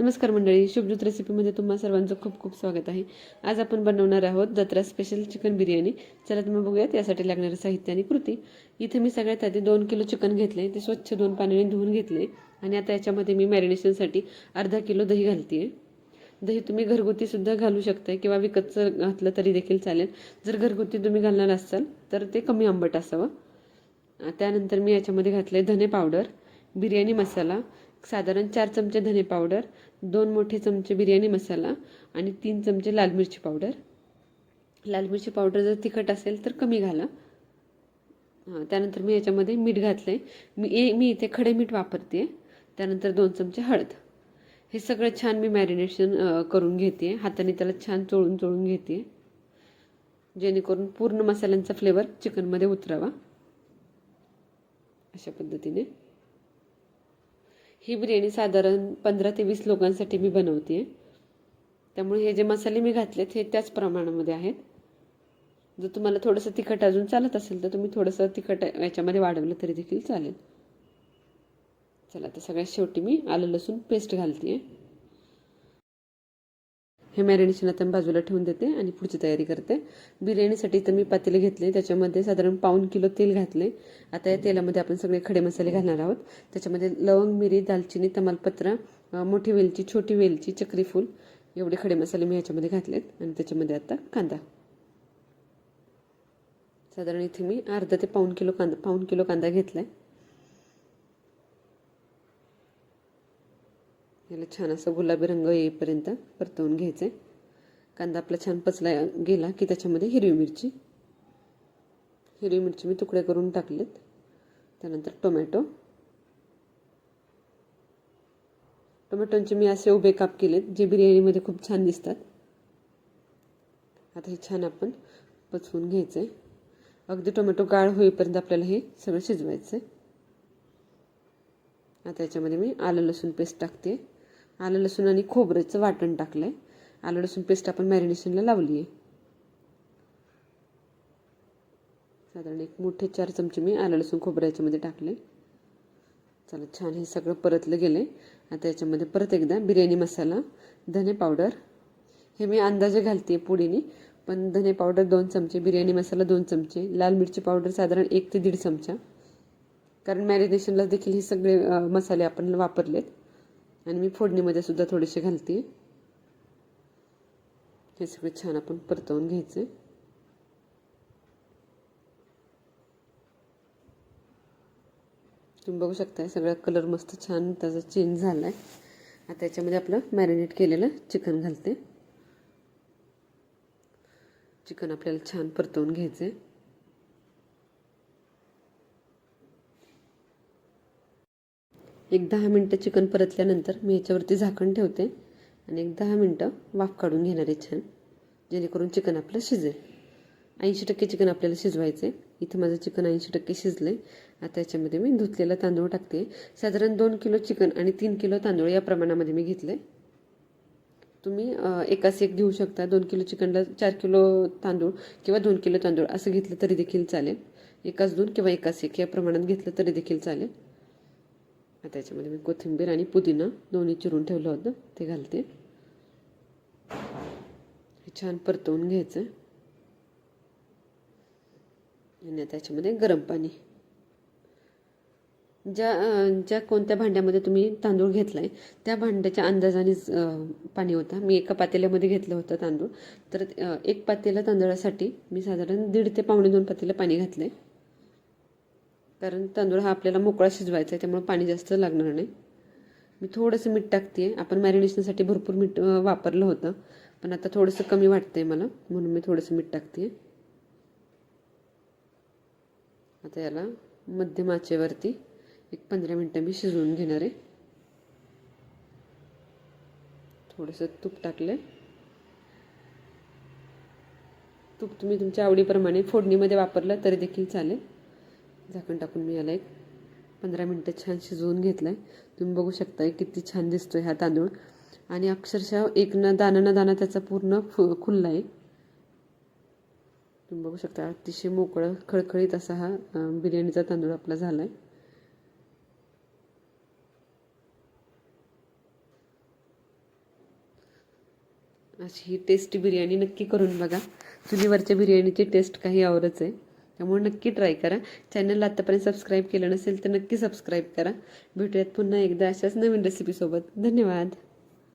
नमस्कार मंडळी शुभजूत रेसिपीमध्ये तुम्हा सर्वांचं खूप खूप स्वागत आहे. आज आपण बनवणार आहोत जत्रा स्पेशल चिकन बिर्याणी. चला तुम्ही बघूयात यासाठी लागणारं साहित्य आणि कृती. इथे मी सगळ्यात आधी दोन किलो चिकन घेतले ते स्वच्छ दोन पाण्याने धुवून घेतले आणि आता याच्यामध्ये मी मॅरिनेशनसाठी अर्धा किलो दही घालते दही तुम्ही घरगुतीसुद्धा घालू शकताय किंवा विकतचं घातलं तरी देखील चालेल. जर घरगुती तुम्ही घालणार असाल तर ते कमी आंबट असावं. त्यानंतर मी याच्यामध्ये घातले धने पावडर बिर्याणी मसाला साधारण चार चमचे धने पावडर दोन मोठे चमचे बिर्याणी मसाला आणि तीन चमचे लाल मिरची पावडर. लाल मिरची पावडर जर तिखट असेल तर कमी घाला. हां त्यानंतर मी याच्यामध्ये मीठ घातलं आहे मी ए मी इथे खडे मीठ वापरते त्यानंतर दोन चमचे हळद. हे सगळं छान मी मॅरिनेशन करून घेते हाताने त्याला छान चोळून चोळून घेते जेणेकरून पूर्ण मसाल्यांचा फ्लेवर चिकनमध्ये उतरावा. अशा पद्धतीने. ही बिर्याणी साधारण पंधरा ते वीस लोकांसाठी मी बनवते. आहे त्यामुळे हे जे मसाले मी घातलेत हे त्याच प्रमाणामध्ये आहेत. जर तुम्हाला थोडंसं तिखट अजून चालत असेल तर तुम्ही थोडंसं तिखट याच्यामध्ये वाढवलं तरी देखील चालेल. चला तर सगळ्यात शेवटी मी आलं लसूण पेस्ट घालते आहे हे मॅरिनेशन आता मी बाजूला ठेवून देते आणि पुढची तयारी करते. बिर्याणीसाठी तर मी पातेले घेतले त्याच्यामध्ये साधारण पाऊन किलो तेल घातले. आता या तेलामध्ये आपण सगळे खडे मसाले घालणार आहोत. त्याच्यामध्ये लवंग मिरी दालचिनी तमालपत्र मोठी वेलची छोटी वेलची चक्रीफूल एवढे खडे मसाले मी ह्याच्यामध्ये घातलेत. आणि त्याच्यामध्ये आता कांदा. साधारण इथे मी अर्धा ते पाऊन किलो कांदा पाऊन किलो कांदा घेतला आहे याला छान असं गुलाबी रंग येईपर्यंत परतवून घ्यायचं आहे कांदा आपला छान पचला गेला की त्याच्यामध्ये हिरवी मिरची. हिरवी मिरची मी तुकडे करून टाकलेत. त्यानंतर टोमॅटो. टोमॅटोंचे मी असे उभे काप केलेत जे बिर्याणीमध्ये खूप छान दिसतात. आता हे छान आपण पचवून घ्यायचं आहे अगदी टोमॅटो गाळ होईपर्यंत आपल्याला हे सगळं शिजवायचं आहे आता याच्यामध्ये मी आलं लसूण पेस्ट टाकते. आलं लसूण आणि खोबऱ्याचं वाटण टाकलं आहे आलं लसूण पेस्ट आपण मॅरिनेशनला लावली आहे साधारण एक मोठे चार चमचे मी आलं लसूण खोबरं याच्यामध्ये टाकले चला छान हे सगळं परतलं गेलं आहे आता याच्यामध्ये परत एकदा बिर्याणी मसाला धने पावडर. हे मी अंदाजे घालते पुडीने पण धने पावडर दोन चमचे बिर्याणी मसाला दोन चमचे लाल मिरची पावडर साधारण एक ते दीड चमचा. कारण मॅरिनेशनला देखील हे सगळे मसाले आपण वापरलेत. आणि मी फोडणीमध्ये सुद्धा थोडेसे घालते. हे सगळे छान आपण परतवून घ्यायचे तुम्ही बघू शकताय सगळा कलर मस्त छान त्याचा चेंज झाला आहे आता याच्यामध्ये आपलं मॅरिनेट केलेलं चिकन घालते. चिकन आपल्याला छान परतवून घ्यायचं आहे एक दहा मिनटं चिकन परतल्यानंतर मी याच्यावरती झाकण ठेवते आणि एक दहा मिनटं वाफ काढून घेणार आहे छान जेणेकरून चिकन आपलं शिजेल. ऐंशी टक्के चिकन आपल्याला शिजवायचं आहे इथं माझं चिकन ऐंशी टक्के शिजलं आहे आता याच्यामध्ये मी धुतलेला तांदूळ टाकते. साधारण दोन किलो चिकन आणि तीन किलो तांदूळ या प्रमाणामध्ये मी घेतलं आहे तुम्ही एकाच एक घेऊ शकता. दोन किलो चिकनला चार किलो तांदूळ किंवा दोन किलो तांदूळ असं घेतलं तरी देखील चालेल. एकाच दोन किंवा एकाच एक या प्रमाणात घेतलं तरी देखील चालेल. त्याच्यामध्ये मी कोथिंबीर आणि पुदिना दोन्ही चिरून ठेवलं होतं ते घालते. हे छान परतवून घ्यायचं. आणि त्याच्यामध्ये गरम पाणी. ज्या ज्या कोणत्या भांड्यामध्ये तुम्ही तांदूळ घेतला आहे त्या भांड्याच्या अंदाजानेच पाणी होता. मी एका पातेल्यामध्ये घेतलं होतं तांदूळ. तर एक पातेला तांदळासाठी मी साधारण दीड ते पावणे दोन पातेलं पाणी घातलं आहे कारण तांदूळ हा आपल्याला मोकळा शिजवायचा आहे त्यामुळे पाणी जास्त लागणार नाही. मी थोडंसं मीठ टाकते आपण मॅरिनेशनसाठी भरपूर मीठ वापरलं होतं. पण आता थोडंसं कमी वाटतंय मला म्हणून मी थोडंसं मीठ टाकते आता याला मध्यम आचेवरती एक पंधरा मिनटं मी शिजवून घेणार आहे. थोडंसं तूप टाकलं तूप तुम्ही तुमच्या आवडीप्रमाणे फोडणीमध्ये वापरलं तरी देखील चालेल. झाकण टाकून मी याला एक पंधरा मिनटं छान शिजवून घेतलं आहे तुम्ही बघू शकता किती छान दिसतो आहे हा तांदूळ. आणि अक्षरशः एक न दाना न दाना त्याचा पूर्ण फु खुल्ला आहे तुम्ही बघू शकता अतिशय मोकळं खळखळीत असा हा बिर्याणीचा तांदूळ आपला झाला आहे अशी ही टेस्टी बिर्याणी नक्की करून बघा. चुलीवरच्या बिर्याणीची टेस्ट काही आवरच आहे. त्यामुळे नक्की ट्राय करा. चॅनलला आत्तापर्यंत सबस्क्राईब केलं नसेल तर नक्की सबस्क्राईब करा. भेटूयात पुन्हा एकदा अशाच नवीन रेसिपीसोबत धन्यवाद.